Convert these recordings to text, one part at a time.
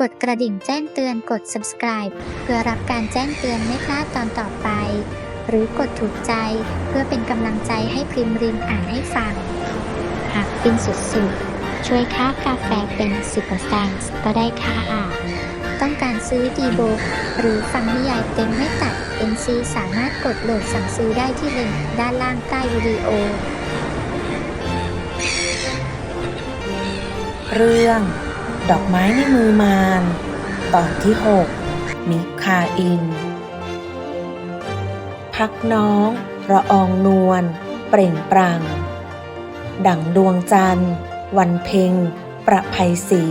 กดกระดิ่งแจ้งเตือนกด subscribe เพื่อรับการแจ้งเตือนไม่พลาดตอนต่อไป หรือกดถูกใจเพื่อเป็นกำลังใจให้พริมริมอ่านให้ฟัง หากฟินสุดๆ ช่วยค่ากาแฟเป็น 10%ก็ได้ค่ะ ต้องการซื้อดีโบหรือฟังนิยายเต็มไม่ตัด NC สามารถกดโหลดสั่งซื้อได้ที่ลิงก์ด้านล่างใต้วิดีโอ เรื่อง ดอกไม้ในมือมาร ตอนที่ 6 มิคาอิน พักน้องระอองนวลเปล่งปลั่งดั่งดวงจันทร์ วันเพ็ง ประภัยสี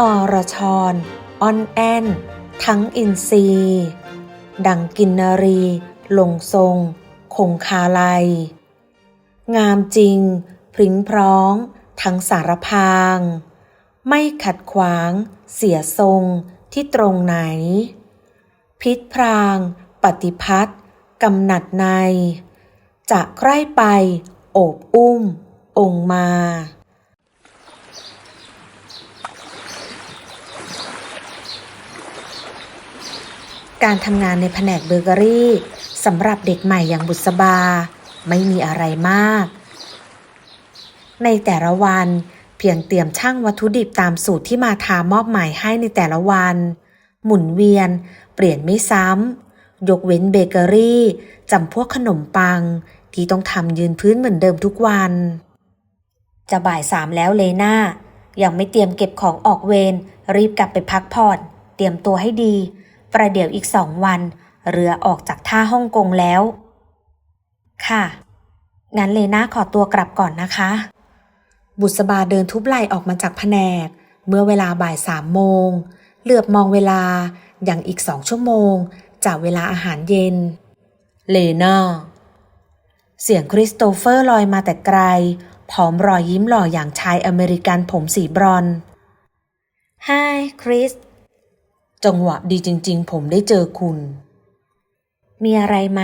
อรชรอ่อนแอน ทั้งอินทรีดังกินนรีลงทรง คงคาลัย งามจริง พริ้งพร้อง ทั้งสารพาง ไม่ขัดขวาง เสียทรงที่ตรงไหน พิษพราง ปฏิพัทธ์กำหนัดใน จะใกล้ไป โอบอุ้ม องมา การทำงานในแผนกเบเกอรี่สำหรับเด็กใหม่อย่างบุษบา ไม่มีอะไรมาก ในแต่ละวัน เพียงเตรียมช่างวัตถุดิบตามสูตรที่มาทามอบหมายให้ในแต่ละวัน หมุนเวียน เปลี่ยนไม่ซ้ำ ยกเว้นเบเกอรี่จำพวกขนมปัง ที่ต้องทำยืนพื้นเหมือนเดิมทุกวัน จะบ่ายสามแล้วเลน่ายังไม่เตรียมเก็บของออกเวรรีบกลับไปพักผ่อน เตรียมตัวให้ดี ประเดี๋ยวอีกสองวัน เรือออกจากท่าฮ่องกงแล้ว ค่ะ งั้นเลน่าขอตัวกลับก่อนนะคะ บุษบาเดินทุบไหล่ออกมาจากแผนก เมื่อเวลาบ่ายสามโมง เหลือบมองเวลาอย่างอีกสองชั่วโมง จากเวลาอาหารเย็น เลน่าเสียงคริสโตเฟอร์ลอยมาแต่ไกลพร้อมรอยยิ้มหล่ออย่างชายอเมริกันผมสีบรอนไฮคริส จังหวะดีจริง ๆ ผมได้เจอคุณ มีอะไรไหม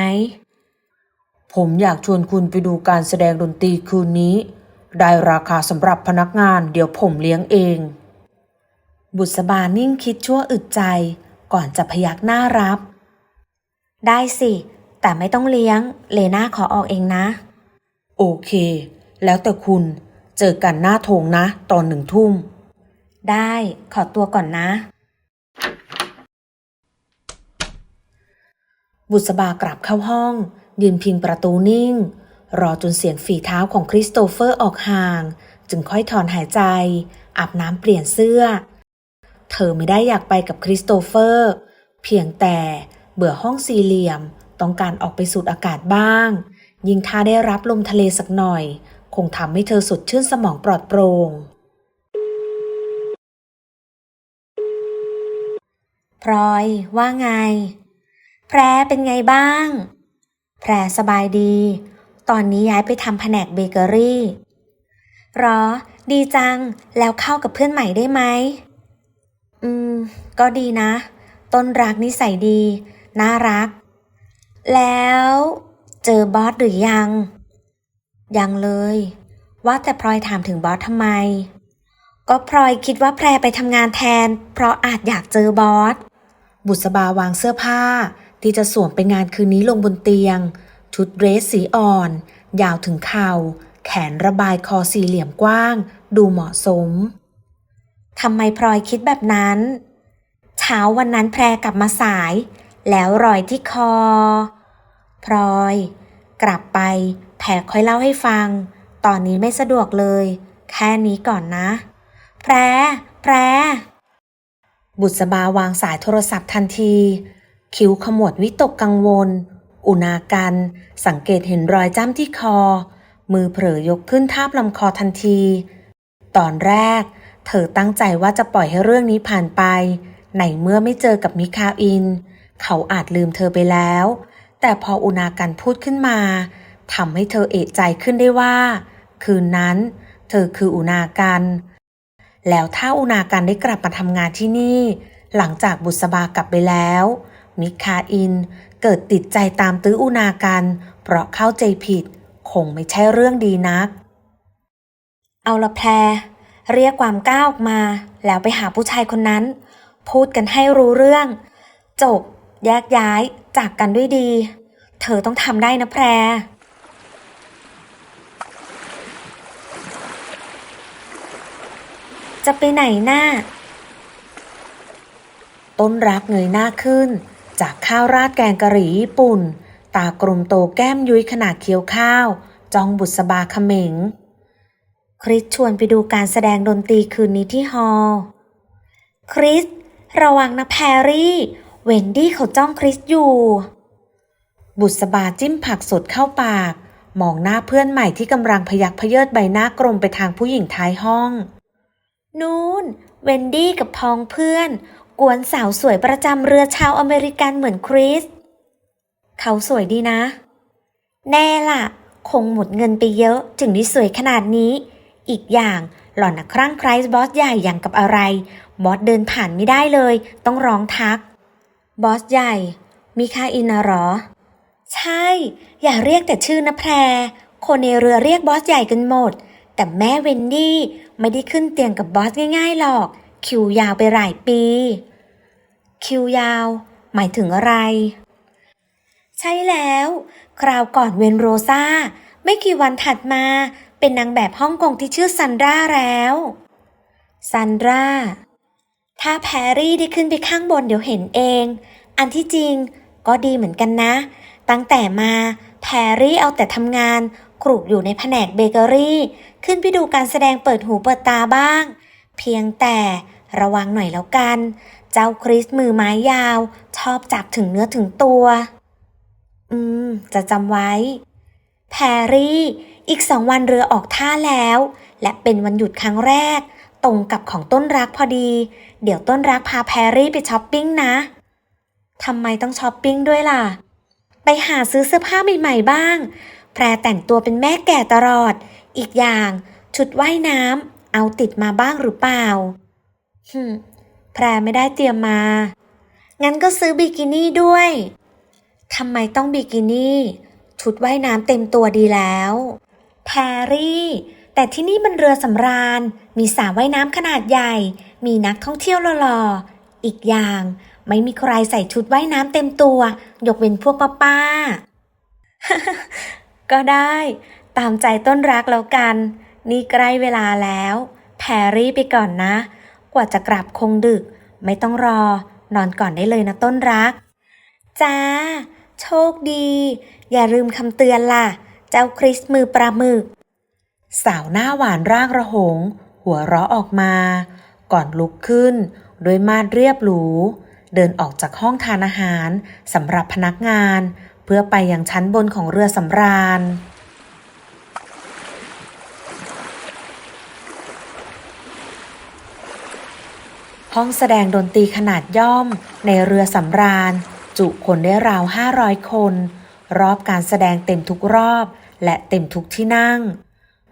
ผมอยากชวนคุณไปดูการแสดงดนตรีคืนนี้ ได้ราคาสำหรับพนักงานเดี๋ยวผมเลี้ยงเอง บุษบานิ่งคิดชั่วอึดใจ ก่อนจะพยักหน้ารับ ได้สิ แต่ไม่ต้องเลี้ยง เลน่าขอออกเองนะ โอเค แล้วแต่คุณ เจอกันหน้าโถงนะ ตอนหนึ่งทุ่ม ได้ขอตัวก่อนนะ บุษบากลับเข้าห้อง ยืนพิงประตูนิ่ง รอจนเสียงฝีเท้าของคริสโตเฟอร์ออกห่าง จึงค่อยถอนหายใจ อาบน้ำเปลี่ยนเสื้อ เธอไม่ได้อยากไปกับคริสโตเฟอร์ เพียงแต่เบื่อห้องสี่เหลี่ยม ต้องการออกไปสูดอากาศบ้าง ยิ่งถ้าได้รับลมทะเลสักหน่อย คงทำให้เธอสดชื่นสมองปลอดโปร่งพลอยว่าไง แพรเป็นไงบ้าง แพรสบายดี ตอนนี้ย้ายไปทำแผนกเบเกอรี่รอ ดีจัง แล้วเข้ากับเพื่อนใหม่ได้ไหม อืม ก็ดีนะ ต้นรักนิสัยดี น่ารัก แล้วเจอบอสหรือยัง ยังเลย ว่าแต่พลอยถามถึงบอสทำไม ก็พลอยคิดว่าแพรไปทำงานแทน เพราะอาจอยากเจอบอส บุษบาวางเสื้อผ้า ที่จะสวมไปงานคืนนี้ลงบนเตียง ชุดเดรสสีอ่อน ยาวถึงเข่า แขนระบายคอสี่เหลี่ยมกว้าง ดูเหมาะสม ทำไมพลอยคิดแบบนั้น เช้าวันนั้นแพรกลับมาสาย แล้วรอยที่คอ พลอย กลับไป แพรค่อยเล่าให้ฟัง ตอนนี้ไม่สะดวกเลย แค่นี้ก่อนนะ แพร แพร บุษบาวางสายโทรศัพท์ทันที คิ้วขมวดวิตกกังวล อุณากัน สังเกตเห็นรอยจ้ำที่คอ มือเผลอยกขึ้นทาบลำคอทันที ตอนแรก เธอตั้งใจว่าจะปล่อยให้เรื่องนี้ผ่านไป ในเมื่อไม่เจอกับมิคาอิน เขาอาจลืมเธอไปแล้ว แต่พออุณากันพูดขึ้นมาทำให้เธอเอะใจขึ้นได้ว่า คืนนั้น เธอคืออุณากัน แล้วถ้าอุณากันได้กลับมาทำงานที่นี่ หลังจากบุษบากลับไปแล้ว มิคาอิน เกิดติดใจตามตื้ออุณากัน เพราะเข้าใจผิด คงไม่ใช่เรื่องดีนัก เอาละแพร เรียกความก้าออกมา แล้วไปหาผู้ชายคนนั้น พูดกันให้รู้เรื่อง จบ แยกย้ายจากกันด้วยดี เธอต้องทำได้นะแพรจะไปไหนหน้า ต้นรักเงยหน้าขึ้น จากข้าวราดแกงกะหรี่ญี่ปุ่น ตากลมโตแก้มยุ้ยขนาดเคี้ยวข้าว จองบุษบาเขม็ง คริสชวนไปดูการแสดงดนตรีคืนนี้ที่ฮอลล์คริส ระวังนะแพรรี่ เวนดี้เขาจ้องคริสอยู่ บุษบาจิ้มผักสดเข้าปาก มองหน้าเพื่อนใหม่ที่กำลังพยักพเยิดใบหน้ากลมไปทางผู้หญิงท้ายห้อง นู่นเวนดี้กับพองเพื่อน กวนสาวสวยประจำเรือชาวอเมริกันเหมือนคริส เขาสวยดีนะ แน่ล่ะ คงหมดเงินไปเยอะถึงได้สวยขนาดนี้ อีกอย่างหล่อนนะครั่งไคล้บอสใหญ่อย่างกับอะไร บอสเดินผ่านไม่ได้เลย ต้องร้องทัก บอสใหญ่ มีค่าอินนะหรอ ใช่ อย่าเรียกแต่ชื่อนะแพร คนในเรือเรียกบอสใหญ่กันหมด แต่แม่เวนดี้ไม่ได้ขึ้นเตียงกับบอสง่ายๆหรอก คิวยาวไปหลายปี คิวยาว หมายถึงอะไร ใช่แล้ว คราวก่อนเวนโรซาไม่กี่วันถัดมาเป็นนางแบบฮ่องกงที่ชื่อซันดราแล้ว ซันดราถ้าแพรรี่ได้ขึ้นไปข้างบนเดี๋ยวเห็นเอง อันที่จริงก็ดีเหมือนกันนะ ตั้งแต่มาแพรรี่เอาแต่ทำงานครุกอยู่ในแผนกเบเกอรี่ ขึ้นไปดูการแสดงเปิดหูเปิดตาบ้าง เพียงแต่ระวังหน่อยแล้วกัน เจ้าคริสมือไม้ยาว ชอบจับถึงเนื้อถึงตัว อืม จะจำไว้ แพรรี่ อีกสองวันเรือออกท่าแล้ว และเป็นวันหยุดครั้งแรก ตรงกับของต้นรักพอดี เดี๋ยวต้นรักพาแพรรี่ไปช้อปปิ้งนะทำไมต้องช้อปปิ้งด้วยล่ะ ไปหาซื้อเสื้อผ้าใหม่ๆบ้าง แพรแต่งตัวเป็นแม่แก่ตลอด อีกอย่าง ชุดว่ายน้ำ เอาติดมาบ้างหรือเปล่าฮึแพรไม่ได้เตรียมมา งั้นก็ซื้อบิกินี่ด้วย ทำไมต้องบิกินี่ ชุดว่ายน้ำเต็มตัวดีแล้ว แพรรี่ แต่ที่นี่มันเรือสำราญ มีสระว่ายน้ำขนาดใหญ่ มีนักท่องเที่ยวหล่อๆ อีกอย่างไม่มีใครใส่ชุดว่ายน้ำเต็มตัว ยกเว้นพวกป้าๆก็ได้ ตามใจต้นรักแล้วกัน นี่ใกล้เวลาแล้ว แพรรี่ไปก่อนนะ กว่าจะกลับคงดึก ไม่ต้องรอ นอนก่อนได้เลยนะต้นรัก จ้า โชคดี อย่าลืมคำเตือนล่ะ เจ้าคริสมือปลาหมึก สาวหน้าหวานร่างระหง หัวเราะออกมา ก่อนลุกขึ้น โดยมาดเรียบหรู เดินออกจากห้องทานอาหารสำหรับพนักงาน เพื่อไปยังชั้นบนของเรือสำราญ ห้องแสดงดนตรีขนาดย่อม ในเรือสำราญ จุคนได้ราว 500 คน รอบการแสดงเต็มทุกรอบ และเต็มทุกที่นั่ง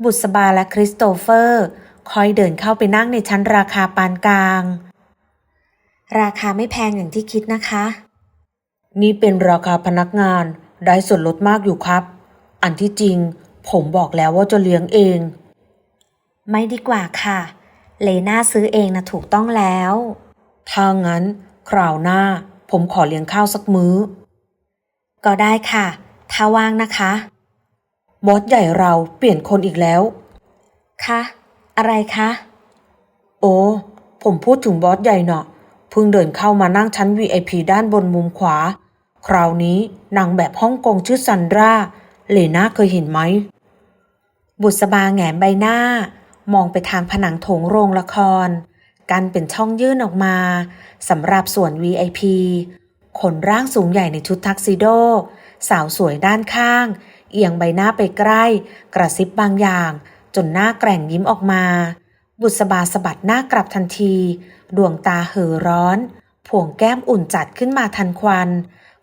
บุษบาและคริสโตเฟอร์ คอยเดินเข้าไปนั่งในชั้นราคาปานกลาง ราคาไม่แพงอย่างที่คิดนะคะ นี่เป็นราคาพนักงาน ได้ส่วนลดมากอยู่ครับ อันที่จริง ผมบอกแล้วว่าจะเลี้ยงเอง ไม่ดีกว่าค่ะ เลน่าซื้อเองนะถูกต้องแล้ว ถ้างั้น คราวหน้า ผมขอเลี้ยงข้าวสักมื้อ ก็ได้ค่ะ ถ้าว่างนะคะ บอสใหญ่เราเปลี่ยนคนอีกแล้ว คะ อะไรคะ โอ้ ผมพูดถึงบอสใหญ่เนาะเพิ่งเดินเข้ามานั่งชั้น VIP ด้านบนมุมขวา คราวนี้นางแบบฮ่องกงชื่อซันดราเลน่าเคยเห็นไหม บุษบาแหงนใบหน้า มองไปทางผนังโถงโรงละคร กันเป็นช่องยื่นออกมาสำหรับส่วน VIP คนร่างสูงใหญ่ในชุดทักซิโด สาวสวยด้านข้าง เอียงใบหน้าไปใกล้ กระซิบบางอย่าง จนหน้าแกร่งยิ้มออกมา บุษบาสะบัดหน้ากลับทันที ดวงตาเห่อร้อนผวงแก้มอุ่นจัดขึ้นมาทันควัน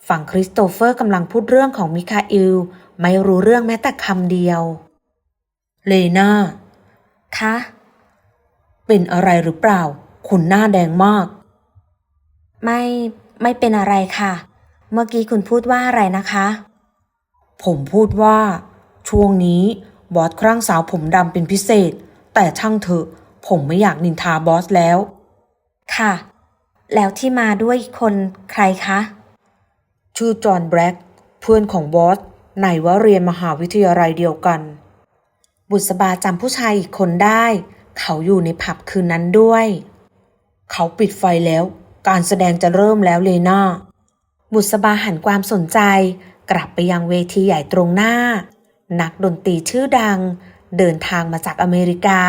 ฝั่งคริสโตเฟอร์กำลังพูดเรื่องของมิคาอิล ไม่รู้เรื่องแม้แต่คำเดียว เลนา คะ เป็นอะไรหรือเปล่า คุณหน้าแดงมาก ไม่ไม่เป็นอะไรค่ะ เมื่อกี้คุณพูดว่าอะไรนะคะ ผมพูดว่า ช่วงนี้บอสครั่งสาวผมดำเป็นพิเศษ แต่ช่างเถอะผผมไม่อยากนินทาบอสแล้ว ค่ะ แล้วที่มาด้วยอีกคนใครคะ ชื่อจอห์นแบล็กเพื่อนของบอสไหนว่าเรียนมหาวิทยาลัยเดียวกัน บุษบาจำผู้ชายอีกคนได้ เขาอยู่ในผับคืนนั้นด้วย เขาปิดไฟแล้ว การแสดงจะเริ่มแล้วเลยน่าบุษบาหันความสนใจ กลับไปยังเวทีใหญ่ตรงหน้า นักดนตรีชื่อดัง เดินทางมาจากอเมริกา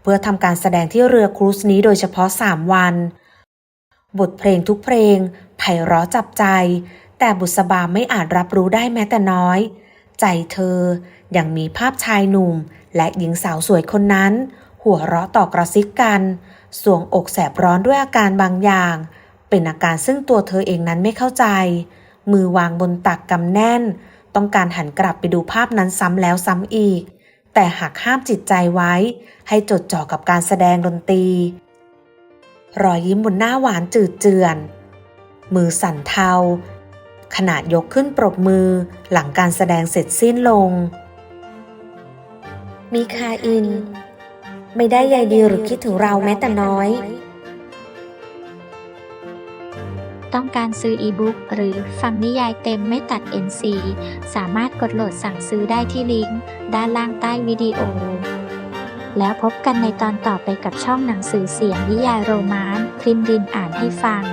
เพื่อทำการแสดงที่เรือครูซนี้โดยเฉพาะ3วัน บทเพลงทุกเพลงไพเราะจับใจ แต่บุษบาไม่อาจรับรู้ได้แม้แต่น้อย ใจเธอ ยังมีภาพชายหนุ่ม และหญิงสาวสวยคนนั้น หัวเราะต่อกระซิบกันสวงอกแสบร้อนด้วยอาการบางอย่าง เป็นอาการซึ่งตัวเธอเองนั้นไม่เข้าใจ มือวางบนตักกำแน่น ต้องการหันกลับไปดูภาพนั้นซ้ำแล้วซ้ำอีก แต่หากห้ามจิตใจไว้ ให้จดจ่อกับการแสดงดนตรี รอยยิ้มบนหน้าหวานจืดเจือน มือสั่นเทา ขนาดยกขึ้นปรบมือหลังการแสดงเสร็จสิ้นลง มิคาอิน ไม่ได้ใยดีหรือคิดถึงเราแม้แต่น้อย ต้องการซื้ออีบุ๊กหรือฟังนิยายเต็มไม่ตัด NC สามารถกดโหลดสั่งซื้อได้ที่ลิงก์ด้านล่างใต้วิดีโอ แล้วพบกันในตอนต่อไปกับช่องหนังสือเสียงนิยายโรมานต์พริมรินอ่านให้ฟัง